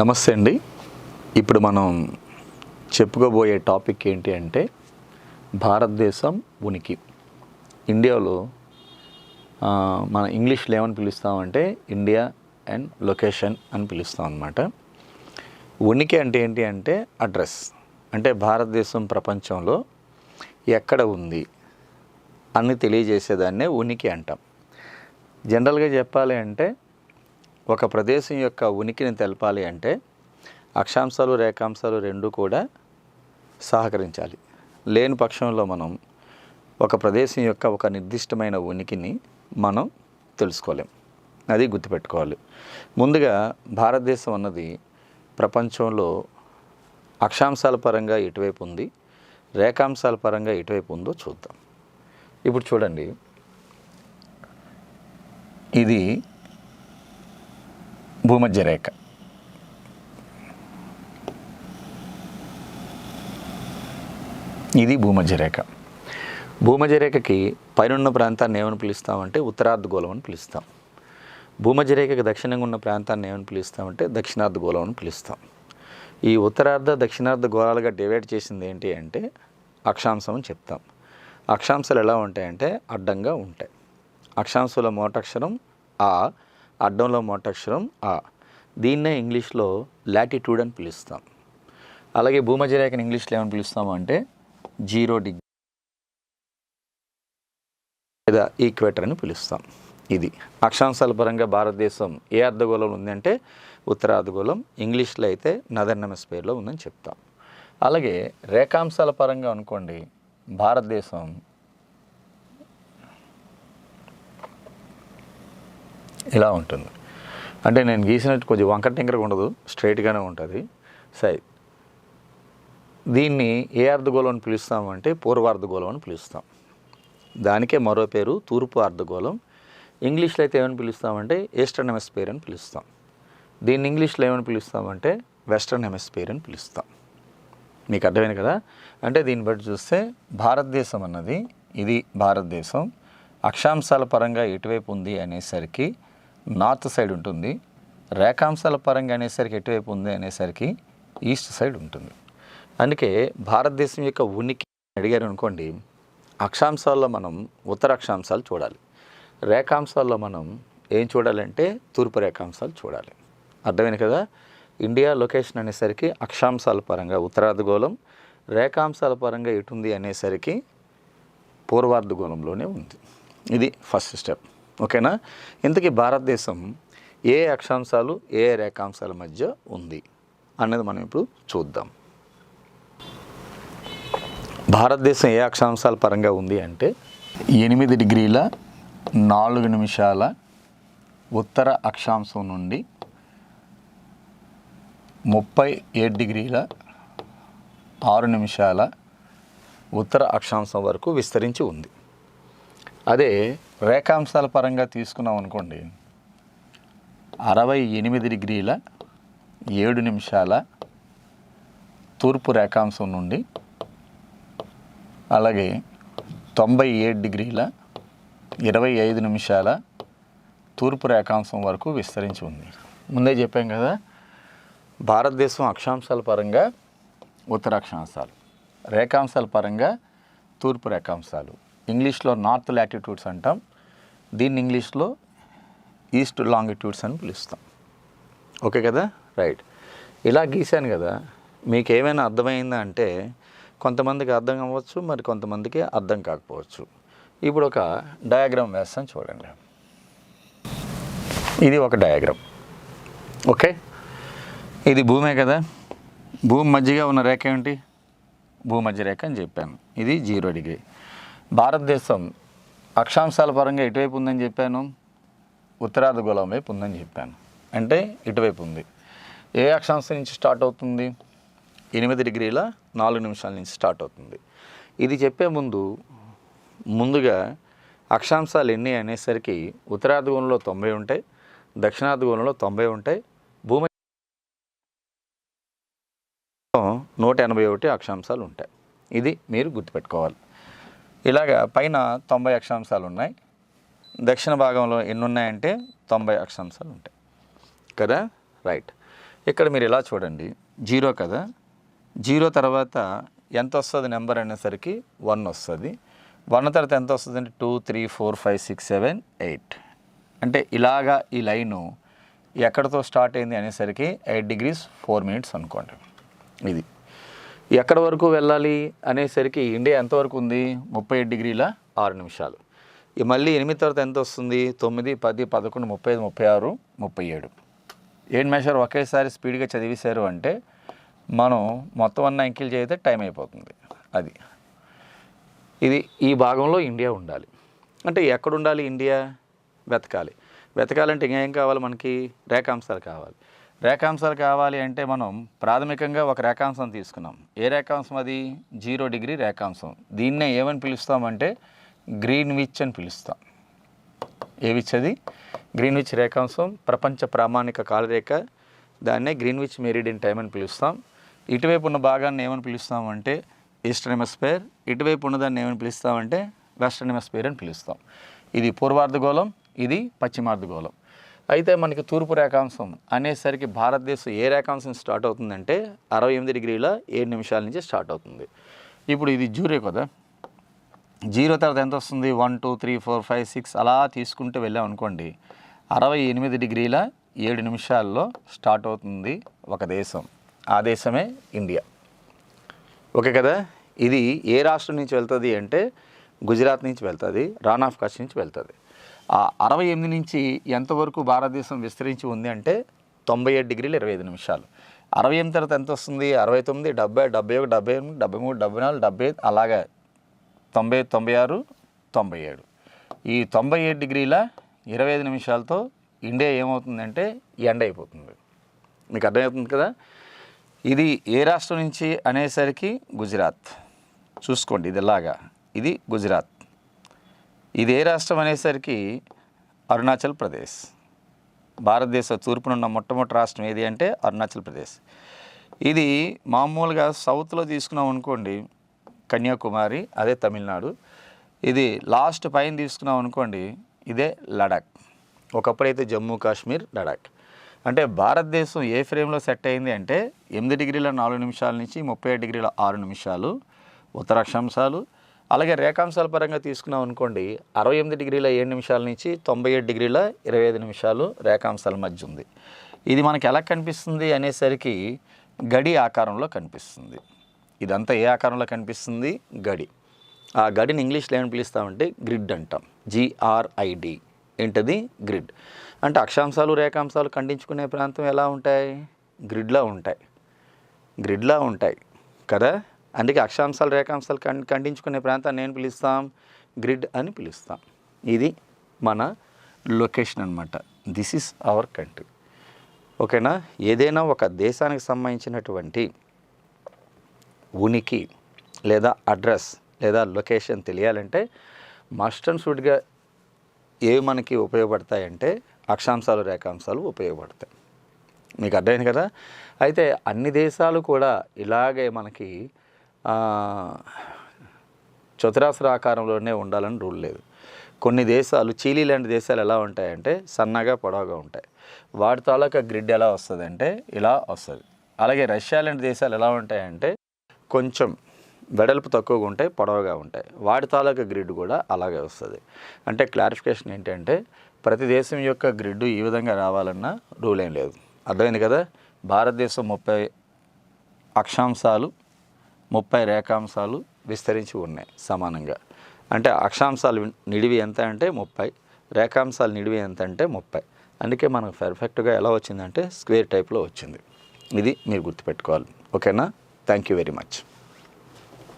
నమస్తే అండి. ఇప్పుడు మనం చెప్పుకోబోయే టాపిక్ ఏంటి అంటే భారతదేశం ఉనికి. ఇండియాలో మన ఇంగ్లీష్లో ఏమని పిలుస్తామంటే ఇండియా అండ్ లొకేషన్ అని పిలుస్తాం అనమాట ఉనికి అంటే ఏంటి అంటే అడ్రస్. అంటే భారతదేశం ప్రపంచంలో ఎక్కడ ఉంది అని తెలియజేసేదాన్నే ఉనికి అంటాం. జనరల్గా చెప్పాలి అంటే ఒక ప్రదేశం యొక్క ఉనికిని తెలపాలి అంటే అక్షాంశాలు రేఖాంశాలు రెండు కూడా సహకరించాలి. లేని పక్షంలో మనం ఒక ప్రదేశం యొక్క ఒక నిర్దిష్టమైన ఉనికిని మనం తెలుసుకోలేం. అది గుర్తుపెట్టుకోవాలి. ముందుగా భారతదేశం అన్నది ప్రపంచంలో అక్షాంశాల పరంగా ఎటువైపు ఉంది రేఖాంశాల పరంగా ఎటువైపు ఉందో చూద్దాం. ఇప్పుడు చూడండి. ఇది భూమధ్య రేఖ ఇది భూమధ్య రేఖ భూమధ్య రేఖకి పైనున్న ప్రాంతాన్ని ఏమని పిలుస్తామంటే ఉత్తరార్ధగోళం అని పిలుస్తాం. భూమధ్య రేఖకి దక్షిణంగా ఉన్న ప్రాంతాన్ని ఏమని పిలుస్తామంటే దక్షిణార్ధగోళం అని పిలుస్తాం. ఈ ఉత్తరార్ధ దక్షిణార్ధ గోళాలుగా డివైడ్ చేసింది ఏంటి అంటే అక్షాంశం అని చెప్తాం. అక్షాంశాలు ఎలా ఉంటాయంటే అడ్డంగా ఉంటాయి. అక్షాంశంలో మోటాక్షరం ఆ అడ్డంలో మొట్టక్షరం ఆ. దీన్నే ఇంగ్లీష్లో లాటిట్యూడ్ అని పిలుస్తాం. అలాగే భూమధ్యరేఖను ఇంగ్లీష్లో ఏమని పిలుస్తాము అంటే జీరో డిగ్రీ లేదా ఈక్వేటర్ అని పిలుస్తాం. ఇది అక్షాంశాల పరంగా భారతదేశం ఏ అర్ధగోళంలో ఉందంటే ఉత్తర అర్ధగోళం ఇంగ్లీష్లో అయితే నదర్న్ హెమిస్ఫియర్లో ఉందని చెప్తాం. అలాగే రేఖాంశాల పరంగా అనుకోండి భారతదేశం ఇలా ఉంటుంది. అంటే నేను గీసినట్టు కొంచెం వంకర టింకరగా ఉండదు స్ట్రైట్గానే ఉంటుంది. సై దీన్ని ఏ అర్ధగోళం అని పిలుస్తామంటే పూర్వార్ధగోళం అని పిలుస్తాం. దానికే మరో పేరు తూర్పు అర్ధగోళం. ఇంగ్లీష్లో అయితే ఏమని పిలుస్తామంటే ఈస్టర్న్ హెమిస్ఫియర్ అని పిలుస్తాం. దీన్ని ఇంగ్లీష్లో ఏమని పిలుస్తామంటే వెస్టర్న్ హెమిస్ఫియర్ అని పిలుస్తాం. మీకు అర్థమైంది కదా? అంటే దీన్ని బట్టి చూస్తే భారతదేశం అన్నది ఇది భారతదేశం. అక్షాంశాల పరంగా ఎటువైపు ఉంది అనేసరికి నార్త్ సైడ్ ఉంటుంది. రేఖాంశాల పరంగా అనేసరికి ఎటువైపు ఉంది అనేసరికి ఈస్ట్ సైడ్ ఉంటుంది. అందుకే భారతదేశం యొక్క ఉనికి అడిగారు అనుకోండి అక్షాంశాల్లో మనం ఉత్తర అక్షాంశాలు చూడాలి. రేఖాంశాల్లో మనం ఏం చూడాలంటే తూర్పు రేఖాంశాలు చూడాలి. అర్థమైంది కదా? ఇండియా లొకేషన్ అనేసరికి అక్షాంశాల పరంగా ఉత్తరార్ధగోళం రేఖాంశాల పరంగా ఎటుంది అనేసరికి పూర్వార్ధగోళంలోనే ఉంది. ఇది ఫస్ట్ స్టెప్. ఓకేనా? ఇంతకీ భారతదేశం ఏ అక్షాంశాలు ఏ రేఖాంశాల మధ్య ఉంది అనేది మనం ఇప్పుడు చూద్దాం. భారతదేశం ఏ అక్షాంశాల పరంగా ఉంది అంటే ఎనిమిది డిగ్రీల నాలుగు నిమిషాల ఉత్తర అక్షాంశం నుండి ముప్పై ఏడు డిగ్రీల ఆరు నిమిషాల ఉత్తర అక్షాంశం వరకు విస్తరించి ఉంది. అదే రేఖాంశాల పరంగా తీసుకున్నాం అనుకోండి. అరవై ఎనిమిది డిగ్రీల ఏడు నిమిషాల తూర్పు రేఖాంశం నుండి అలాగే తొంభై ఏడు డిగ్రీల ఇరవై ఐదు నిమిషాల తూర్పు రేఖాంశం వరకు విస్తరించి ఉంది. ముందే చెప్పాం కదా భారతదేశం అక్షాంశాల పరంగా ఉత్తర అక్షాంశాలు రేఖాంశాల పరంగా తూర్పు రేఖాంశాలు. ఇంగ్లీష్లో నార్త్ లాటిట్యూడ్స్ అంటాం దీన్ని ఇంగ్లీష్లో ఈస్ట్ లాంగిట్యూడ్స్ అని పిలుస్తాం. ఓకే కదా? రైట్. ఇలా గీశాను కదా మీకు ఏమైనా అర్థమైందా అంటే కొంతమందికి అర్థం అవ్వచ్చు మరి కొంతమందికి అర్థం కాకపోవచ్చు. ఇప్పుడు ఒక డయాగ్రామ్ వేస్తాను చూడండి. ఇది ఒక డయాగ్రామ్. ఓకే? ఇది భూమే కదా? భూమి మధ్యగా ఉన్న రేఖ ఏమిటి? భూమధ్య రేఖ అని చెప్పాను. ఇది జీరో డిగ్రీ. భారతదేశం అక్షాంశాల పరంగా ఎటువైపు ఉందని చెప్పాను ఉత్తరార్ధగోళం వైపు ఉందని చెప్పాను. అంటే ఇటువైపు ఉంది. ఏ అక్షాంశం నుంచి స్టార్ట్ అవుతుంది? ఎనిమిది డిగ్రీల నాలుగు నిమిషాల నుంచి స్టార్ట్ అవుతుంది. ఇది చెప్పే ముందు ముందుగా అక్షాంశాలు ఎన్ని అనేసరికి ఉత్తరార్ధగోళంలో తొంభై ఉంటాయి దక్షిణార్ధగోళంలో తొంభై ఉంటాయి భూమి నూట ఎనభై ఒకటి అక్షాంశాలు ఉంటాయి. ఇది మీరు గుర్తుపెట్టుకోవాలి. ఇలాగా పైన తొంభై అక్షాంశాలు ఉన్నాయి. దక్షిణ భాగంలో ఎన్ని ఉన్నాయంటే తొంభై అక్షాంశాలు ఉంటాయి. కదా? రైట్. ఇక్కడ మీరు ఇలా చూడండి. జీరో కదా? జీరో తర్వాత ఎంత వస్తుంది నెంబర్ అనేసరికి వన్ వస్తుంది. వన్ తర్వాత ఎంత వస్తుంది అంటే two three four five six seven eight. అంటే ఇలాగా ఈ లైను ఎక్కడితో స్టార్ట్ అయింది అనేసరికి ఎయిట్ డిగ్రీస్ ఫోర్ మినిట్స్ అనుకోండి. ఇది. ఎక్కడ వరకు వెళ్ళాలి అనేసరికి ఇండియా ఎంతవరకు ఉంది? ముప్పై ఏడు డిగ్రీల? ఆరు నిమిషాలు. మళ్ళీ ఎనిమిది తర్వాత ఎంత వస్తుంది? తొమ్మిది పది పదకొండు ముప్పై ఐదు ముప్పై ఆరు ముప్పై ఏడు. ఏడు మెషర్ ఒకేసారి స్పీడ్గా చదివేశారు అంటే మనం మొత్తం అన్న అంకెలు చేస్తే టైం అయిపోతుంది. అది. ఇది ఈ భాగంలో ఇండియా ఉండాలి. అంటే ఎక్కడ ఉండాలి ఇండియా? వెతకాలి. వెతకాలంటే ఇంకేం కావాలి మనకి? రేఖాంశాలు కావాలి. రేఖాంశాలు కావాలి అంటే మనం ప్రాథమికంగా ఒక రేఖాంశం తీసుకున్నాం. ఏ రేఖాంశం అది? జీరో డిగ్రీ రేఖాంశం. దీన్నే ఏమని పిలుస్తామంటే గ్రీన్ విచ్ అని పిలుస్తాం. ఏ విచ్ అది? గ్రీన్విచ్ రేఖాంశం ప్రపంచ ప్రామాణిక కాలరేఖ దాన్నే గ్రీన్విచ్ మెరిడియన్ టైం అని పిలుస్తాం. ఇటువైపు ఉన్న భాగాన్ని ఏమని పిలుస్తామంటే ఈస్టర్న్ హెమస్ఫియర్ ఇటువైపు ఉన్నదాన్ని ఏమని పిలుస్తామంటే వెస్టర్న్ హెమస్ఫియర్ అని పిలుస్తాం. ఇది పూర్వార్ధగోళం ఇది పశ్చిమార్ధగోళం. అయితే మనకి తూర్పు రేఖాంశం అనేసరికి భారతదేశం ఏ రేఖాంశం స్టార్ట్ అవుతుందంటే అరవై ఎనిమిది డిగ్రీల ఏడు నిమిషాల నుంచి స్టార్ట్ అవుతుంది. ఇప్పుడు ఇది జూరే కదా. జీరో తర్వాత ఎంత వస్తుంది? One two three four five six అలా తీసుకుంటూ వెళ్ళాం అనుకోండి. అరవై ఎనిమిది డిగ్రీల ఏడు నిమిషాల్లో స్టార్ట్ అవుతుంది ఒక దేశం. ఆ దేశమే ఇండియా. ఓకే కదా? ఇది ఏ రాష్ట్రం నుంచి వెళ్తుంది అంటే గుజరాత్ నుంచి వెళ్తుంది రాన్ ఆఫ్ కచ్ నుంచి వెళ్తుంది. ఆ అరవై ఎనిమిది నుంచి ఎంతవరకు భారతదేశం విస్తరించి ఉంది అంటే తొంభై ఏడు డిగ్రీలు ఇరవై ఐదు నిమిషాలు. అరవై ఎనిమిది తర్వాత ఎంత వస్తుంది? అరవై తొమ్మిది డెబ్బై డెబ్బై ఒకటి డెబ్బై ఎనిమిది డెబ్బై మూడు డెబ్బై నాలుగు డెబ్బై ఐదు అలాగా తొంభై తొంభై ఆరు తొంభై ఏడు. ఈ తొంభై ఏడు డిగ్రీల ఇరవై ఐదు నిమిషాలతో ఇండియా ఏమవుతుందంటే ఎండ అయిపోతుంది. మీకు అర్థమవుతుంది కదా? ఇది ఏ రాష్ట్రం నుంచి అనేసరికి గుజరాత్. చూసుకోండి ఇది ఇలాగా ఇది గుజరాత్. ఇది ఏ రాష్ట్రం అనేసరికి అరుణాచల్ ప్రదేశ్. భారతదేశ తూర్పునున్న మొట్టమొదటి రాష్ట్రం ఏది అంటే అరుణాచల్ ప్రదేశ్. ఇది మామూలుగా సౌత్లో తీసుకున్నాం అనుకోండి కన్యాకుమారి అదే తమిళనాడు. ఇది లాస్ట్ పైన తీసుకున్నాం అనుకోండి ఇదే లడాక్. ఒకప్పుడైతే జమ్మూ కాశ్మీర్ లడాక్. అంటే భారతదేశం ఏ ఫ్రేమ్లో సెట్ అయింది అంటే ఎనిమిది డిగ్రీల నాలుగు నిమిషాల నుంచి ముప్పై ఐదు డిగ్రీల ఆరు నిమిషాలు ఉత్తరాక్షాంశాలు అలాగే రేఖాంశాల పరంగా తీసుకున్నాం అనుకోండి అరవై ఎనిమిది డిగ్రీల ఏడు నిమిషాల నుంచి తొంభై ఏడు డిగ్రీల ఇరవై ఐదు నిమిషాలు రేఖాంశాల మధ్య ఉంది. ఇది మనకి ఎలా కనిపిస్తుంది అనేసరికి గడి ఆకారంలో కనిపిస్తుంది. ఇదంతా ఏ ఆకారంలో కనిపిస్తుంది? గడి. ఆ గడిని ఇంగ్లీష్లో ఏమని పిలుస్తామంటే గ్రిడ్ అంటాం. జిఆర్ఐడి ఏంటది? గ్రిడ్. అంటే అక్షాంశాలు రేఖాంశాలు ఖండించుకునే ప్రాంతం ఎలా ఉంటాయి? గ్రిడ్లా ఉంటాయి. గ్రిడ్లా ఉంటాయి. కదా? అందుకే అక్షాంశాలు రేఖాంశాలు ఖండ్ ఖండించుకునే ప్రాంతాన్ని నేను పిలుస్తాం గ్రిడ్ అని పిలుస్తాం. ఇది మన లొకేషన్ అనమాట దిస్ ఇస్ అవర్ కంట్రీ ఓకేనా? ఏదైనా ఒక దేశానికి సంబంధించినటువంటి ఉనికి లేదా అడ్రస్ లేదా లొకేషన్ తెలియాలంటే మస్ట్ అండ్ షుడ్గా ఏవి మనకి ఉపయోగపడతాయంటే అక్షాంశాలు రేఖాంశాలు ఉపయోగపడతాయి. మీకు అర్థమైంది కదా? అయితే అన్ని దేశాలు కూడా ఇలాగే మనకి చతురాస్ర ఆకారంలోనే ఉండాలని రూల్ లేదు. కొన్ని దేశాలు చీలీ లాంటి దేశాలు ఎలా ఉంటాయంటే సన్నగా పొడవుగా ఉంటాయి. వాటి తాలూకా గ్రిడ్ ఎలా వస్తుంది అంటే ఇలా వస్తుంది. అలాగే రష్యా లాంటి దేశాలు ఎలా ఉంటాయంటే కొంచెం వెడల్పు తక్కువగా ఉంటాయి పొడవుగా ఉంటాయి. వాటి తాలూకా గ్రిడ్ కూడా అలాగే వస్తుంది. అంటే క్లారిఫికేషన్ ఏంటంటే ప్రతి దేశం యొక్క గ్రిడ్ ఈ విధంగా రావాలన్న రూల్ ఏం లేదు. అర్థమైంది కదా? భారతదేశం ముప్పై అక్షాంశాలు ముప్పై రేఖాంశాలు విస్తరించి ఉన్నాయి సమానంగా. అంటే అక్షాంశాలు నిడివి ఎంత అంటే ముప్పై రేఖాంశాలు నిడివి ఎంత అంటే ముప్పై. అందుకే మనకు పర్ఫెక్ట్గా ఎలా వచ్చిందంటే స్క్వేర్ టైప్లో వచ్చింది. ఇది మీరు గుర్తుపెట్టుకోవాలి. ఓకేనా? Thank you very much